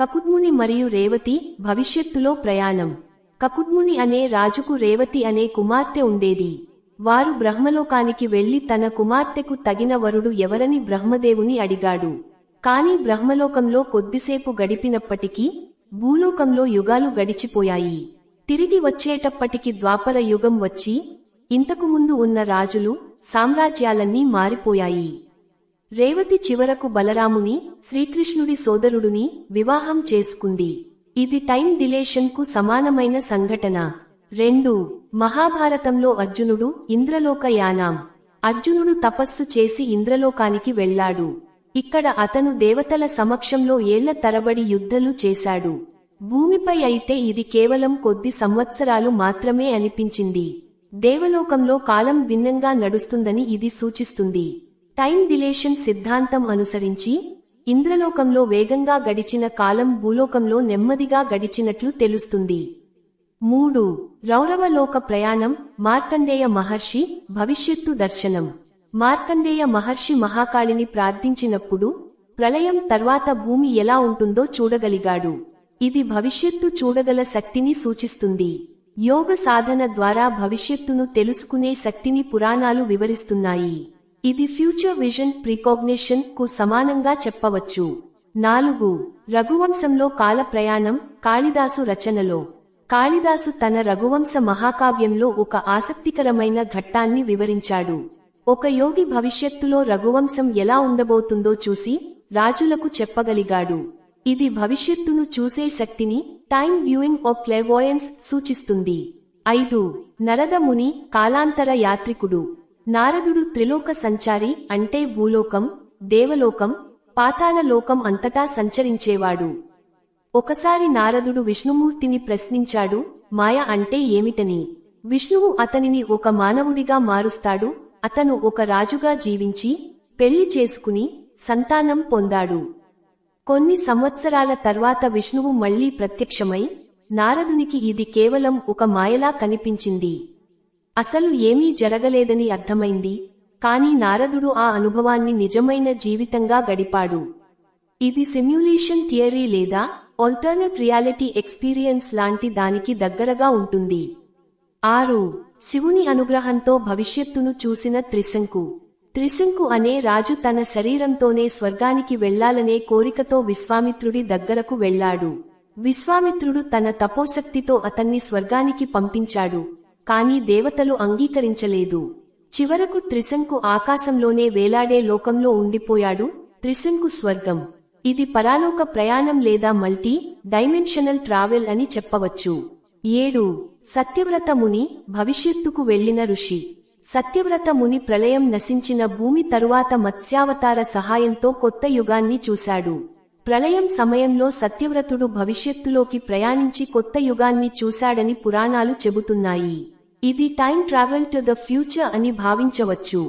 కకుద్ముని మరియు రేవతి భవిష్యత్తులో ప్రయాణం. కకుద్ముని అనే రాజుకు రేవతి అనే కుమార్తె ఉండేది. వారు బ్రహ్మలోకానికి వెళ్ళి తన కుమార్తెకు తగిన వరుడు ఎవరని బ్రహ్మదేవుని అడిగాడు. కాని బ్రహ్మలోకంలో కొద్దిసేపు గడిపినప్పటికీ భూలోకంలో యుగాలు గడిచిపోయాయి. తిరిగి వచ్చేటప్పటికి ద్వాపర యుగం వచ్చి ఇంతకు ముందు ఉన్న రాజులు సామ్రాజ్యాలన్నీ మారిపోయాయి. రేవతి చివరకు బలరాముని శ్రీకృష్ణుడి సోదరుడుని వివాహం చేసుకుంది. ఇది టైం డిలేషన్కు సమానమైన సంఘటన. రెండు మహాభారతంలో అర్జునుడు ఇంద్రలోక యానాం అర్జునుడు తపస్సు చేసి ఇంద్రలోకానికి వెళ్ళాడు. ఇక్కడ అతను దేవతల సమక్షంలో ఏళ్ళ తరబడి యుద్ధలు చేశాడు. భూమిపై అయితే ఇది కేవలం కొద్ది సంవత్సరాలు మాత్రమే అనిపించింది. దేవలోకంలో కాలం భిన్నంగా నడుస్తుందని ఇది సూచిస్తుంది. టైం డిలేషన్ సిద్ధాంతం అనుసరించి ఇంద్రలోకంలో వేగంగా గడిచిన కాలం భూలోకంలో నెమ్మదిగా గడిచినట్లు తెలుస్తుంది. మూడు. రౌరవలోక ప్రయాణం మార్కండేయ మహర్షి భవిష్యత్తు దర్శనం. మార్కండేయ మహర్షి మహాకాళిని ప్రార్థించినప్పుడు ప్రళయం తర్వాత భూమి ఎలా ఉంటుందో చూడగలిగాడు. ఇది భవిష్యత్తు చూడగల శక్తిని సూచిస్తుంది. యోగ సాధన ద్వారా భవిష్యత్తును తెలుసుకునే శక్తిని పురాణాలు వివరిస్తున్నాయి. ఇది ఫ్యూచర్ విజన్ ప్రికాగ్నిషన్కు సమానంగా చెప్పవచ్చు. నాలుగు. రఘువంశంలో కాల ప్రయాణం కాళిదాసు రచనలో. కాళిదాసు తన రఘువంశ మహాకావ్యంలో ఒక ఆసక్తికరమైన ఘట్టాన్ని వివరించాడు. ఒక యోగి భవిష్యత్తులో రఘువంశం ఎలా ఉండబోతుందో చూసి రాజులకు చెప్పగలిగాడు. ఇది భవిష్యత్తును చూసే శక్తిని టైం వ్యూయింగ్ ఆఫ్ క్లెవోయన్స్ సూచిస్తుంది. ఐదు. నరదముని కాలాంతర యాత్రికుడు. నారదుడు త్రిలోక సంచారి అంటే భూలోకం దేవలోకం పాతాళలోకం అంతటా సంచరించేవాడు. ఒకసారి నారదుడు విష్ణుమూర్తిని ప్రశ్నించాడు మాయ అంటే ఏమిటని? విష్ణువు అతనిని ఒక మానవుడిగా మారుస్తాడు అతను ఒక రాజుగా జీవించి పెళ్ళి చేసుకుని సంతానం పొందాడు. కొన్ని సంవత్సరాల తర్వాత విష్ణువు మళ్ళీ ప్రత్యక్షమై నారదునికి ఇది కేవలం ఒక మాయలా కనిపించింది. అసలు ఏమీ జరగలేదని అర్థమైంది కాని నారదుడు ఆ అనుభవాన్ని నిజమైన జీవితంగా గడిపాడు. ఇది సిమ్యులేషన్ థియరీ లేదా ఆల్టర్నేట్ రియాలిటీ ఎక్స్పీరియన్స్ లాంటి దానికి దగ్గరగా ఉంటుంది. ఆరు శివుని అనుగ్రహంతో భవిష్యత్తును చూసిన త్రిశంకు. త్రిశంకు అనే రాజు తన శరీరంతోనే స్వర్గానికి వెళ్ళాలనే కోరికతో విశ్వామిత్రుడి దగ్గరకు వెళ్ళాడు. విశ్వామిత్రుడు తన తపోశక్తితో అతన్ని స్వర్గానికి పంపించాడు. కాని దేవతలు అంగీకరించలేదు. చివరకు త్రిశంకు ఆకాశంలోనే వేలాడే లోకంలో ఉండిపోయాడు. త్రిశంకు స్వర్గం. ఇది పరాలోక ప్రయాణం లేదా మల్టీ డైమెన్షనల్ ట్రావెల్ అని చెప్పవచ్చు. ఏడు. సత్యవ్రత ముని భవిష్యత్తుకు వెళ్ళిన ఋషి. సత్యవ్రత ముని ప్రళయం నశించిన భూమి తరువాత మత్స్యావతార సహాయంతో కొత్త యుగాన్ని చూశాడు. ప్రళయం సమయంలో సత్యవ్రతుడు భవిష్యత్తులోకి ప్రయాణించి కొత్త యుగాన్ని చూశాడని పురాణాలు చెబుతున్నాయి. ఇది time travel to the future అని భావించవచ్చు